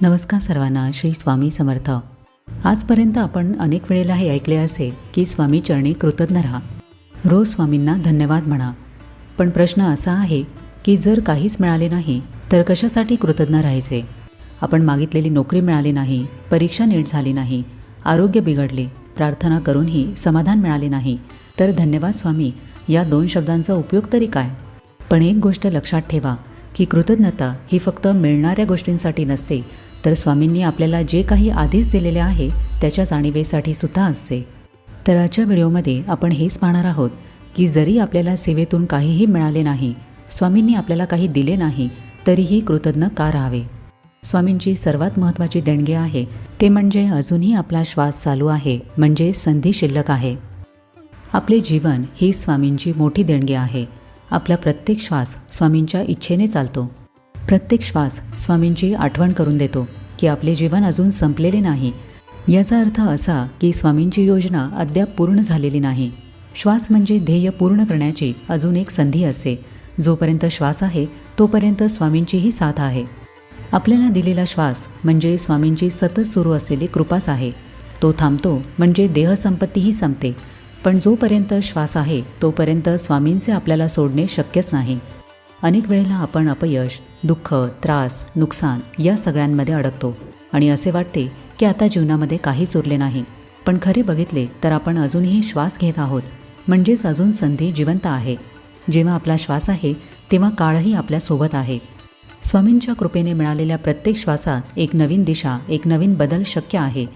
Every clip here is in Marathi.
नमस्कार सर्वांना श्री स्वामी समर्थ. आजपर्यंत आपण अनेक वेळेला हे ऐकले असेल की स्वामी चरणी कृतज्ञ राहा. रोज स्वामींना धन्यवाद म्हणा. पण प्रश्न असा आहे की जर काहीच मिळाले नाही तर कशासाठी कृतज्ञ राहायचे? आपण मागितलेली नोकरी मिळाली नाही परीक्षा नीट झाली नाही आरोग्य बिघडले प्रार्थना करूनही समाधान मिळाले नाही तर धन्यवाद स्वामी या दोन शब्दांचा उपयोग तरी काय? पण एक गोष्ट लक्षात ठेवा की कृतज्ञता ही फक्त मिळणाऱ्या गोष्टींसाठी नसते तर स्वामींनी आपल्याला जे काही आधीच दिलेले आहे त्याच्या जाणीवेसाठी सुद्धा असते. तर आजच्या व्हिडिओमध्ये आपण हेच पाहणार आहोत की जरी आपल्याला सेवेतून काहीही मिळाले नाही स्वामींनी आपल्याला काही दिले नाही तरीही कृतज्ञ का राहावे? स्वामींची सर्वात महत्त्वाची देणगी आहे ते म्हणजे अजूनही आपला श्वास चालू आहे म्हणजे संधी शिल्लक आहे. आपले जीवन ही स्वामींची मोठी देणगी आहे. आपला प्रत्येक श्वास स्वामींच्या इच्छेने चालतो. प्रत्येक श्वास स्वामींची आठवण करून देतो की आपले जीवन अजून संपलेले नाही. याचा अर्थ असा की स्वामींची योजना अद्याप पूर्ण झालेली नाही. श्वास म्हणजे ध्येय पूर्ण करण्याची अजून एक संधी असते. जोपर्यंत श्वास आहे तोपर्यंत स्वामींचीही साथ आहे. आपल्याला दिलेला श्वास म्हणजे स्वामींची सतत सुरू असलेली कृपाच आहे. तो थांबतो म्हणजे देहसंपत्तीही संपते. पण जोपर्यंत श्वास आहे तोपर्यंत स्वामींचे आपल्याला सोडणे शक्यच नाही. अनेक वेळेला आपण अपयश दुःख त्रास नुकसान या सगळ्यांमध्ये अडकतो. आणि असे वाटते की आता जीवनामध्ये काहीच उरले नाही. पण खरे बघितले तर आपण अजूनही श्वास घेत आहोत. म्हणजेच अजून संधी जिवंत आहे. जेव्हा आपला श्वास आहे तेव्हा काळही आपल्यासोबत आहे. स्वामींच्या कृपेने मिळालेल्या प्रत्येक श्वासात एक नवीन दिशा एक नवीन बदल शक्य आहे.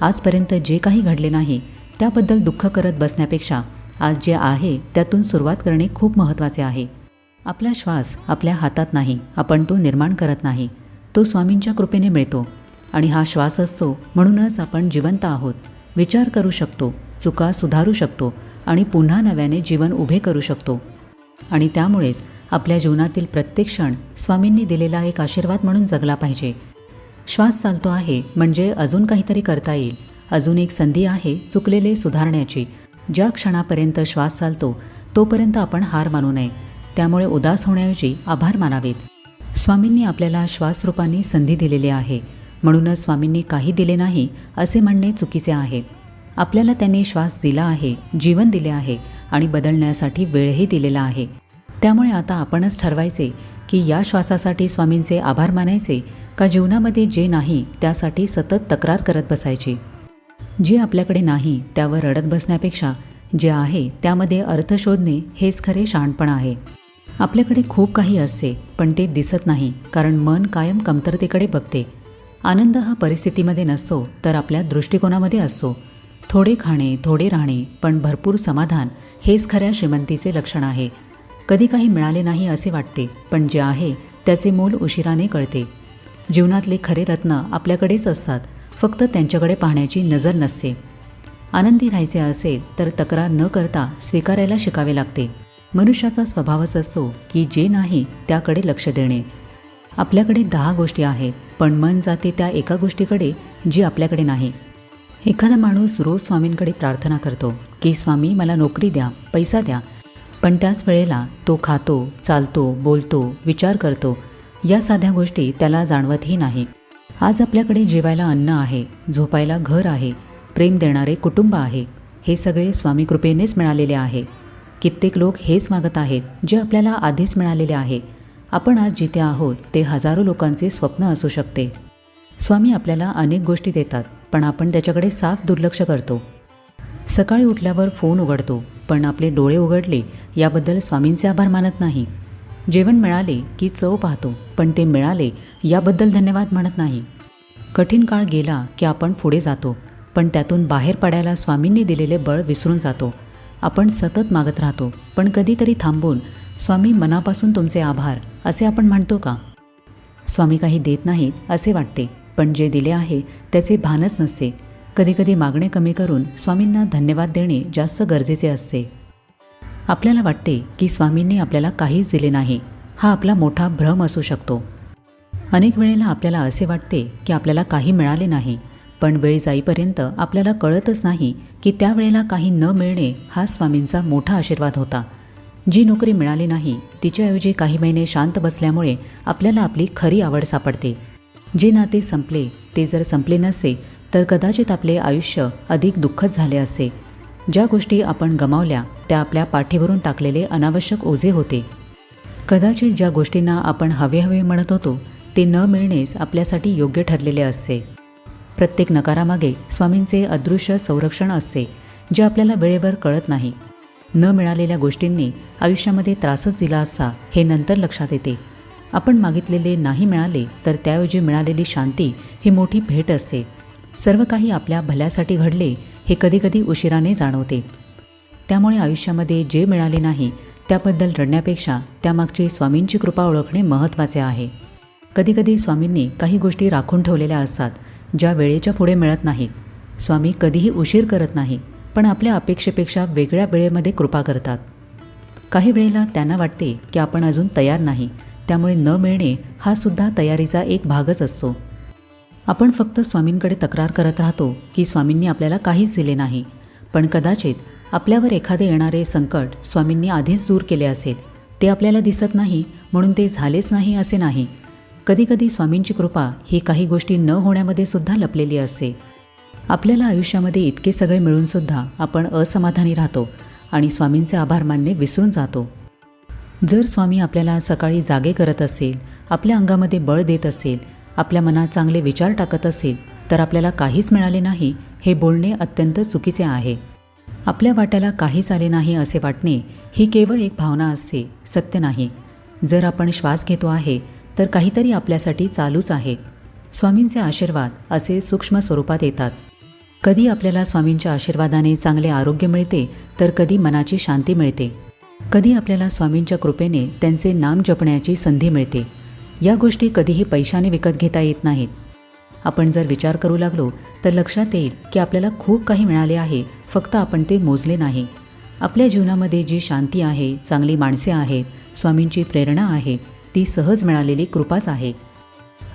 आजपर्यंत जे काही घडले नाही त्याबद्दल दुःख करत बसण्यापेक्षा आज जे आहे त्यातून सुरुवात करणे खूप महत्त्वाचे आहे. आपला श्वास आपल्या हातात नाही आपण तो निर्माण करत नाही. तो स्वामींच्या कृपेने मिळतो आणि हा श्वास असतो म्हणूनच आपण जिवंत आहोत. विचार करू शकतो चुका सुधारू शकतो आणि पुन्हा नव्याने जीवन उभे करू शकतो. आणि त्यामुळेच आपल्या जीवनातील प्रत्येक क्षण स्वामींनी दिलेला एक आशीर्वाद म्हणून जगला पाहिजे. श्वास चालतो आहे म्हणजे अजून काहीतरी करता येईल. अजून एक संधी आहे चुकलेले सुधारण्याची. ज्या क्षणापर्यंत श्वास चालतो तोपर्यंत आपण हार मानू नये. त्यामुळे उदास होण्याऐवजी आभार मानावेत. स्वामींनी आपल्याला श्वासरूपाने संधी दिलेली आहे. म्हणूनच स्वामींनी काही दिले नाही असे म्हणणे चुकीचे आहे. आपल्याला त्यांनी श्वास दिला आहे जीवन दिले आहे आणि बदलण्यासाठी वेळही दिलेला आहे. त्यामुळे आता आपणच ठरवायचे की या श्वासासाठी स्वामींचे आभार मानायचे का जीवनामध्ये जे नाही त्यासाठी सतत तक्रार करत बसायची. जे आपल्याकडे नाही त्यावर रडत बसण्यापेक्षा जे आहे त्यामध्ये अर्थ शोधणे हेच खरे शहाणपण आहे. आपल्याकडे खूप काही असते पण ते दिसत नाही कारण मन कायम कमतरतेकडे बघते. आनंद हा परिस्थितीमध्ये नसतो तर आपल्या दृष्टिकोनामध्ये असतो. थोडे खाणे थोडे राहणे पण भरपूर समाधान हेच खऱ्या श्रीमंतीचे लक्षण आहे. कधी काही मिळाले नाही असे वाटते पण जे आहे त्याचे मोल उशिराने कळते. जीवनातले खरे रत्न आपल्याकडेच असतात फक्त त्यांच्याकडे पाहण्याची नजर नसते. आनंदी राहायचे असेल तर तक्रार न करता स्वीकारायला शिकावे लागते. मनुष्याचा स्वभावच असतो की जे नाही त्याकडे लक्ष देणे. आपल्याकडे दहा गोष्टी आहेत पण मन जाते त्या एका गोष्टीकडे जी आपल्याकडे नाही. एखादा माणूस रोज स्वामींकडे प्रार्थना करतो की स्वामी मला नोकरी द्या पैसा द्या. पण त्याच वेळेला तो खातो चालतो बोलतो विचार करतो या साध्या गोष्टी त्याला जाणवतही नाही. आज आपल्याकडे जेवायला अन्न आहे झोपायला घर आहे प्रेम देणारे कुटुंब आहे हे सगळे स्वामी कृपेनेच मिळालेले आहे. कित्येक लोक हेच मागत आहेत जे आपल्याला आधीच मिळालेले आहे. आपण आज जिथे आहोत ते हजारो लोकांचे स्वप्न असू शकते. स्वामी आपल्याला अनेक गोष्टी देतात पण आपण त्याच्याकडे साफ दुर्लक्ष करतो. सकाळी उठल्यावर फोन उघडतो पण आपले डोळे उघडले याबद्दल स्वामींचे आभार मानत नाही. जेवण मिळाले की चव पाहतो पण ते मिळाले याबद्दल धन्यवाद म्हणत नाही. कठीण काळ गेला की आपण पुढे जातो पण त्यातून बाहेर पडायला स्वामींनी दिलेले बळ विसरून जातो. आपण सतत मागत राहतो पण कधीतरी थांबून स्वामी मनापासून तुमचे आभार असे आपण म्हणतो का? स्वामी काही देत नाहीत असे वाटते पण जे दिले आहे त्याचे भानच नसते. कधीकधी मागणे कमी करून स्वामींना धन्यवाद देणे जास्त गरजेचे असते. आपल्याला वाटते की स्वामींनी आपल्याला काहीच दिले नाही हा आपला मोठा भ्रम असू शकतो. अनेक वेळेला आपल्याला असे वाटते की आपल्याला काही मिळाले नाही पण वेळ जाईपर्यंत आपल्याला कळतच नाही की त्यावेळेला काही न मिळणे हा स्वामींचा मोठा आशीर्वाद होता. जी नोकरी मिळाली नाही तिच्याऐवजी काही महिने शांत बसल्यामुळे आपल्याला आपली खरी आवड सापडते. जे नाते संपले ते जर संपले नसते तर कदाचित आपले आयुष्य अधिक दुःखद झाले असे. ज्या गोष्टी आपण गमावल्या त्या आपल्या पाठीवरून टाकलेले अनावश्यक ओझे होते. कदाचित ज्या गोष्टींना आपण हवे हवे म्हणत होतो ते न मिळणेच आपल्यासाठी योग्य ठरलेले असते प्रत्येक नकारामागे स्वामींचे अदृश्य संरक्षण असते जे आपल्याला वेळेवर कळत नाही. न मिळालेल्या गोष्टींनी आयुष्यामध्ये त्रासच दिला असता हे नंतर लक्षात येते. आपण मागितलेले नाही मिळाले तर त्याऐवजी मिळालेली शांती ही मोठी भेट असते. सर्व काही आपल्या भल्यासाठी घडले हे कधीकधी उशिराने जाणवते. त्यामुळे आयुष्यामध्ये जे मिळाले नाही त्याबद्दल रडण्यापेक्षा त्यामागची स्वामींची कृपा ओळखणे महत्त्वाचे आहे. कधीकधी स्वामींनी काही गोष्टी राखून ठेवलेल्या असतात ज्या वेळेच्या पुढे मिळत नाहीत स्वामी कधीही उशीर करत नाही पण आपल्या अपेक्षेपेक्षा वेगळ्या वेळेमध्ये कृपा करतात. काही वेळेला त्यांना वाटते की आपण अजून तयार नाही त्यामुळे न मिळणे हा सुद्धा तयारीचा एक भागच असतो. आपण फक्त स्वामींकडे तक्रार करत राहतो की स्वामींनी आपल्याला काहीच दिले नाही पण कदाचित आपल्यावर एखादे येणारे संकट स्वामींनी आधीच दूर केले असेल ते आपल्याला दिसत नाही म्हणून ते झालेच नाही असे नाही. कधीकधी स्वामींची कृपा ही काही गोष्टी न होण्यामध्ये सुद्धा लपलेली असते. आपल्याला आयुष्यामध्ये इतके सगळे मिळूनसुद्धा आपण असमाधानी राहतो आणि स्वामींचे आभार मानणे विसरून जातो. जर स्वामी आपल्याला सकाळी जागे करत असेल आपल्या अंगामध्ये बळ देत असेल आपल्या मनात चांगले विचार टाकत असेल तर आपल्याला काहीच मिळाले नाही हे बोलणे अत्यंत चुकीचे आहे. आपल्या वाट्याला काहीच आले नाही असे वाटणे ही केवळ एक भावना असते सत्य नाही. जर आपण श्वास घेतो आहे तर काहीतरी आपल्यासाठी चालूच आहे. स्वामींचे आशीर्वाद असे सूक्ष्म स्वरूपात येतात. कधी आपल्याला स्वामींच्या आशीर्वादाने चांगले आरोग्य मिळते तर कधी मनाची शांती मिळते. कधी आपल्याला स्वामींच्या कृपेने त्यांचे नाम जपण्याची संधी मिळते. या गोष्टी कधीही पैशाने विकत घेता येत नाहीत. आपण जर विचार करू लागलो तर लक्षात येईल की आपल्याला खूप काही मिळाले आहे फक्त आपण ते मोजले नाही. आपल्या जीवनामध्ये जी शांती आहे चांगली माणसे आहेत स्वामींची प्रेरणा आहे ती सहज मिळालेली कृपाच आहे.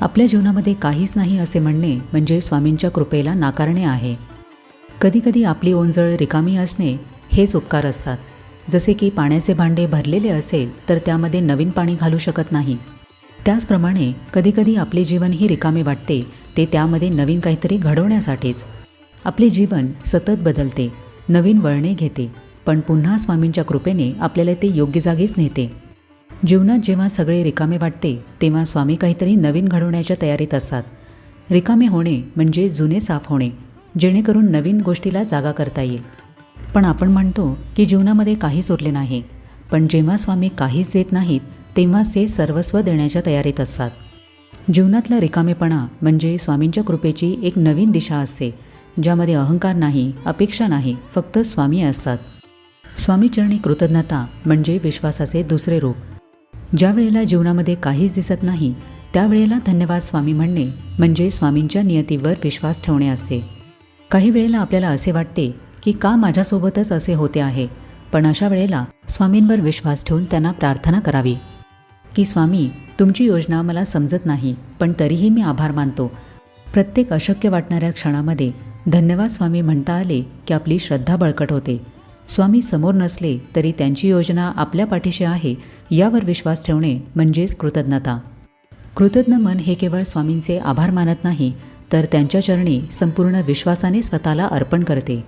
आपल्या जीवनामध्ये काहीच नाही असे म्हणणे म्हणजे स्वामींच्या कृपेला नाकारणे आहे. कधीकधी आपली ओंजळ रिकामी असणे हेच उपकार असतात. जसे की पाण्याचे भांडे भरलेले असेल तर त्यामध्ये नवीन पाणी घालू शकत नाही. त्याचप्रमाणे कधीकधी आपले जीवन ही रिकामे वाटते ते त्यामध्ये नवीन काहीतरी घडवण्यासाठीच. आपले जीवन सतत बदलते नवीन वळणे घेते पण पुन्हा स्वामींच्या कृपेने आपल्याला ते योग्य जागीच नेते. जीवनात जेव्हा सगळे रिकामे वाटते तेव्हा स्वामी काहीतरी नवीन घडवण्याच्या तयारीत असतात. रिकामे होणे म्हणजे जुने साफ होणे जेणेकरून नवीन गोष्टीला जागा करता येईल. पण आपण म्हणतो की जीवनामध्ये काहीच उरले नाही. पण जेव्हा स्वामी काहीच देत नाहीत तेव्हाच ते सर्वस्व देण्याच्या तयारीत असतात. जीवनातला रिकामेपणा म्हणजे स्वामींच्या कृपेची एक नवीन दिशा असते ज्यामध्ये अहंकार नाही अपेक्षा नाही फक्त स्वामी असतात. स्वामीचरणी कृतज्ञता म्हणजे विश्वासाचे दुसरे रूप. ज्या वेळेला जीवनामध्ये काहीच दिसत नाही त्यावेळेला धन्यवाद स्वामी म्हणणे म्हणजे स्वामींच्या नियतीवर विश्वास ठेवणे असते काही वेळेला आपल्याला असे वाटते की का माझ्यासोबतच असे होते आहे पण अशा वेळेला स्वामींवर विश्वास ठेवून त्यांना प्रार्थना करावी. की स्वामी तुमची योजना मला समजत नाही पण तरीही मी आभार मानतो. प्रत्येक अशक्य वाटणाऱ्या क्षणामध्ये धन्यवाद स्वामी म्हणता आले की आपली श्रद्धा बळकट होते. स्वामी समोर नसले तरी त्यांची योजना आपल्या पाठीशी आहे यावर विश्वास ठेवणे म्हणजेच कृतज्ञता. कृतज्ञ मन हे केवळ स्वामींचे आभार मानत नाही तर त्यांच्या चरणी संपूर्ण विश्वासाने स्वतःला अर्पण करते.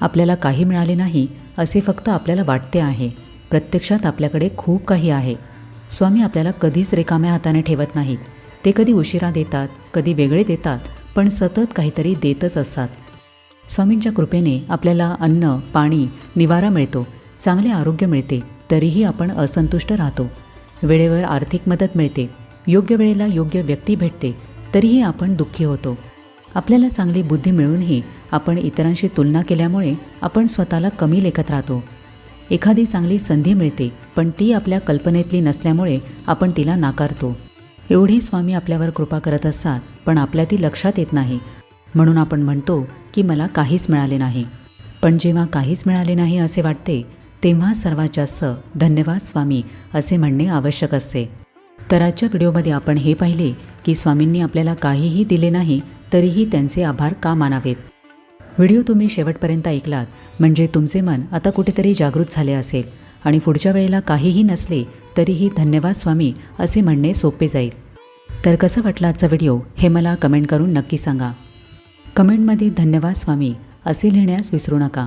आपल्याला काही मिळाले नाही असे फक्त आपल्याला वाटते आहे. प्रत्यक्षात आपल्याकडे खूप काही आहे. स्वामी आपल्याला कधीच रिकाम्या हाताने ठेवत नाहीत. ते कधी उशिरा देतात कधी वेगळे देतात पण सतत काहीतरी देतच असतात. स्वामींच्या कृपेने आपल्याला अन्न पाणी निवारा मिळतो चांगले आरोग्य मिळते. तरीही आपण असंतुष्ट राहतो. वेळेवर आर्थिक मदत मिळते. योग्य वेळेला योग्य व्यक्ती भेटते. तरीही आपण दुःखी होतो. आपल्याला चांगली बुद्धी मिळूनही आपण इतरांशी तुलना केल्यामुळे आपण स्वतःला कमी लेखत राहतो. एखादी चांगली संधी मिळते पण ती आपल्या कल्पनेतली नसल्यामुळे आपण तिला नाकारतो. एवढी स्वामी आपल्यावर कृपा करत असतात पण आपल्या ती लक्षात येत नाही. म्हणून आपण म्हणतो की मला काहीच मिळाले नाही. पण जेव्हा काहीच मिळाले नाही असे वाटते तेव्हा सर्वात जास्त धन्यवाद स्वामी असे म्हणणे आवश्यक असते. तर आजच्या व्हिडिओमध्ये आपण हे पाहिले की स्वामींनी आपल्याला काहीही दिले नाही तरीही त्यांचे आभार का मानावेत? व्हिडिओ तुम्ही शेवटपर्यंत ऐकलात म्हणजे तुमचे मन आता कुठेतरी जागृत झाले असेल आणि पुढच्या वेळेला काहीही नसले तरीही धन्यवाद स्वामी असे म्हणणे सोपे जाईल. तर कसं वाटलं आजचा व्हिडिओ हे मला कमेंट करून नक्की सांगा. कमेंटमध्ये धन्यवाद स्वामी असे लिहिण्यास विसरू नका.